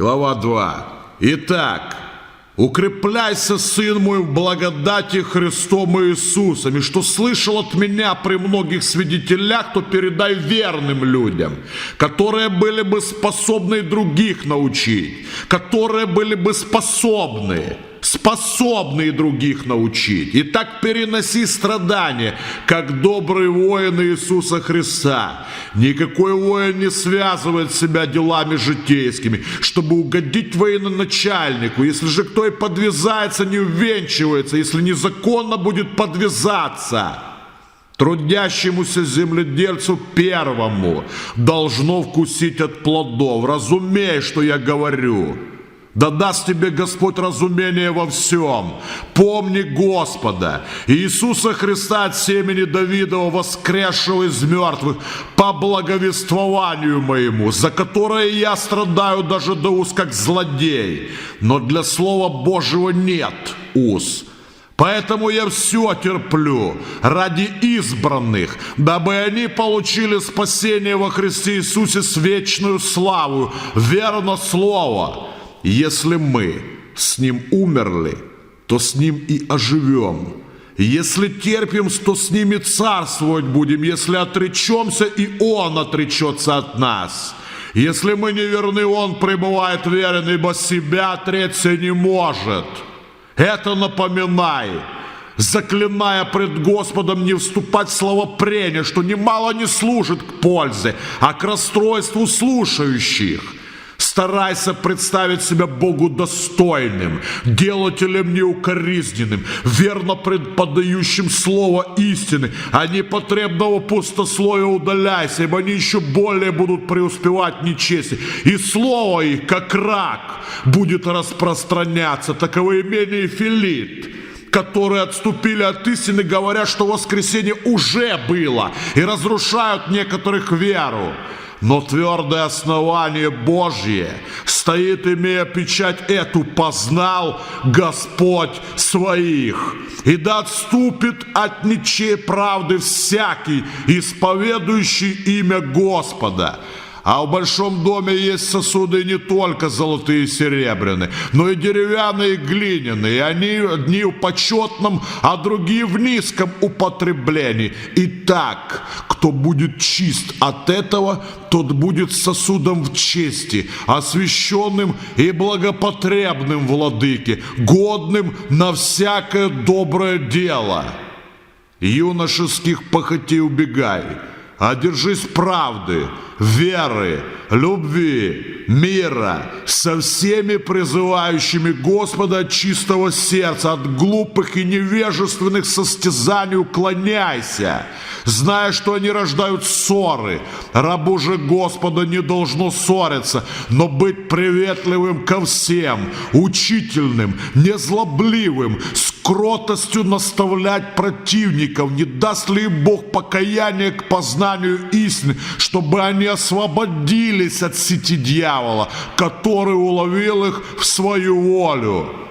Глава 2. Итак, укрепляйся, сын мой, в благодати Христом Иисусом, и что слышал от меня при многих свидетелях, то передай верным людям, которые были бы способны других научить, которые были бы способны способны и других научить. И так переноси страдания, как добрый воин Иисуса Христа. Никакой воин не связывает себя делами житейскими, чтобы угодить военачальнику. Если же кто и подвязается, не увенчивается, если незаконно будет подвязаться. Трудящемуся земледельцу первому должно вкусить от плодов. Разумей, что я говорю. Да даст тебе Господь разумение во всем. Помни Господа, Иисуса Христа от семени Давидова, воскресшего из мертвых, по благовествованию моему, за которое я страдаю даже до уз, как злодей. Но для Слова Божьего нет уз. Поэтому я все терплю ради избранных, дабы они получили спасение во Христе Иисусе с вечную славу, верно слово. Если мы с Ним умерли, то с Ним и оживем. Если терпим, то с ними царствовать будем. Если отречемся, и Он отречется от нас. Если мы не верны, Он пребывает верен, ибо себя отречься не может. Это напоминай, заклиная пред Господом не вступать в словопрение, что немало не служит к пользе, а к расстройству слушающих. Старайся представить себя Богу достойным, делателем неукоризненным, верно предподающим слово истины, а непотребного пустословия удаляйся, ибо они еще более будут преуспевать нечести. И слово их, как рак, будет распространяться. Таковы имения Филит которые отступили от истины, говоря, что воскресенье уже было, и разрушают некоторых веру. Но твердое основание Божье стоит, имея печать эту, познал Господь своих. И да отступит от ничьей правды всякий, исповедующий имя Господа. А в большом доме есть сосуды не только золотые и серебряные, но и деревянные и глиняные. И они одни в почетном, а другие в низком употреблении. И так, кто будет чист от этого, тот будет сосудом в чести, освященным и благопотребным владыке, годным на всякое доброе дело. Юношеских похотей убегай, а держись правды, веры, любви, мира, со всеми призывающими Господа от чистого сердца, от глупых и невежественных состязаний уклоняйся, зная, что они рождают ссоры. Рабу же Господа не должно ссориться, но быть приветливым ко всем, учительным, незлобливым, с кротостью наставлять противников, не даст ли Бог покаяние к познанию истины, чтобы они освободились от сети дьявола, который уловил их в свою волю.